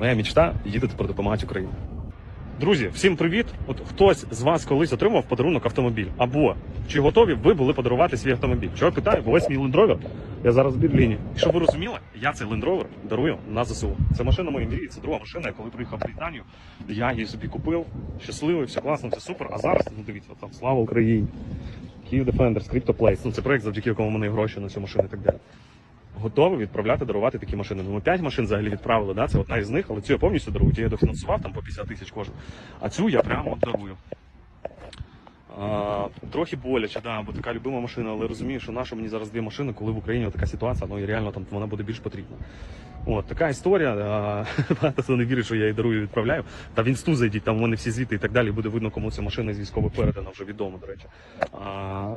Моя мечта їде тепер допомагати Україні. Друзі, всім привіт! От хтось з вас колись отримав подарунок автомобіль. Або чи готові ви були подарувати свій автомобіль? Чого питаю? Бо ось мій Rover, Я зараз в Берліні. І щоб ви розуміли, я цей Rover дарую на ЗСУ. Це машина моєї мрії, це друга машина. Я коли приїхав в Британію, я її собі купив. Щасливий, все класно, все супер. А зараз, ну дивіться, там слава Україні. Київ Defender, Crypto Place. Ну це проект, завдяки якому мене гроші на цю машину і так далі. Готові відправляти, дарувати такі машини. Ну, ми 5 машин взагалі відправили, да? це одна із них, але цю я повністю дарую. Ті я дофінансував там по 50 тисяч кожен. А цю я прямо дарую. А, трохи боляче, да, бо така любима машина, але розумію, що наша мені зараз дві машини, коли в Україні така ситуація, ну і реально там вона буде більш потрібна. От така історія. Багато хто не вірить, що я її дарую і відправляю. Та в інсту зайдіть, там у мене всі звіти і так далі. Буде видно, кому ця машина з військових передана, вже відомо, до речі. А,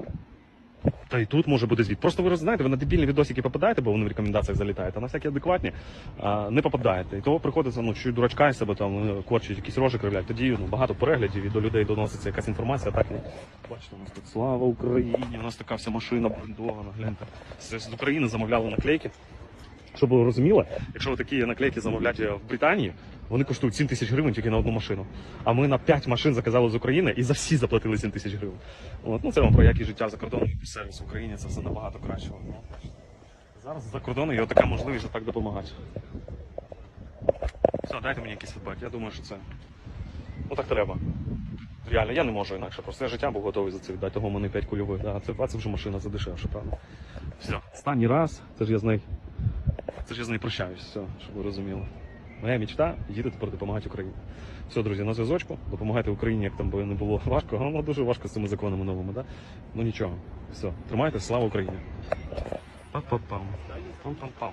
та й тут може бути звіт. Просто ви знаєте, ви на дебільні відосики попадаєте, бо вони в рекомендаціях залітають, а на всякі адекватні а, не попадаєте. І того приходиться, ну, чуть дурачка із себе там е, корчить, якісь рожі кривлять. Тоді ну, багато переглядів і до людей доноситься якась інформація. Так, ну, бачите, у нас тут слава Україні, у нас така вся машина брендована, гляньте. З України замовляли наклейки. Щоб ви розуміли, якщо ви такі наклейки замовляєте в Британії, вони коштують 7 тисяч гривень тільки на одну машину. А ми на 5 машин заказали з України і за всі заплатили 7 тисяч гривень. От, ну це вам про якість життя за кордоном і сервіс в Україні це все набагато краще. Зараз за кордоном є така можливість так допомагати. Все, дайте мені якийсь фідбек. Я думаю, що це. Ну так треба. Реально, я не можу інакше. Просто я життя був готовий за це віддати, того мене 5 кульових. Да, це, а це вже машина задешевше, правда. Все, останній раз, це ж я з нею. Це ж я з нею прощаюсь, все, щоб ви розуміли. Моя мечта їде тепер допомагати Україні. Все, друзі, на зв'язочку. Допомагайте Україні, як там би не було важко. Воно дуже важко з цими законами новими, да? Ну нічого. Все, тримайте, слава Україні. Па-па-пам. Пам-пам-пам.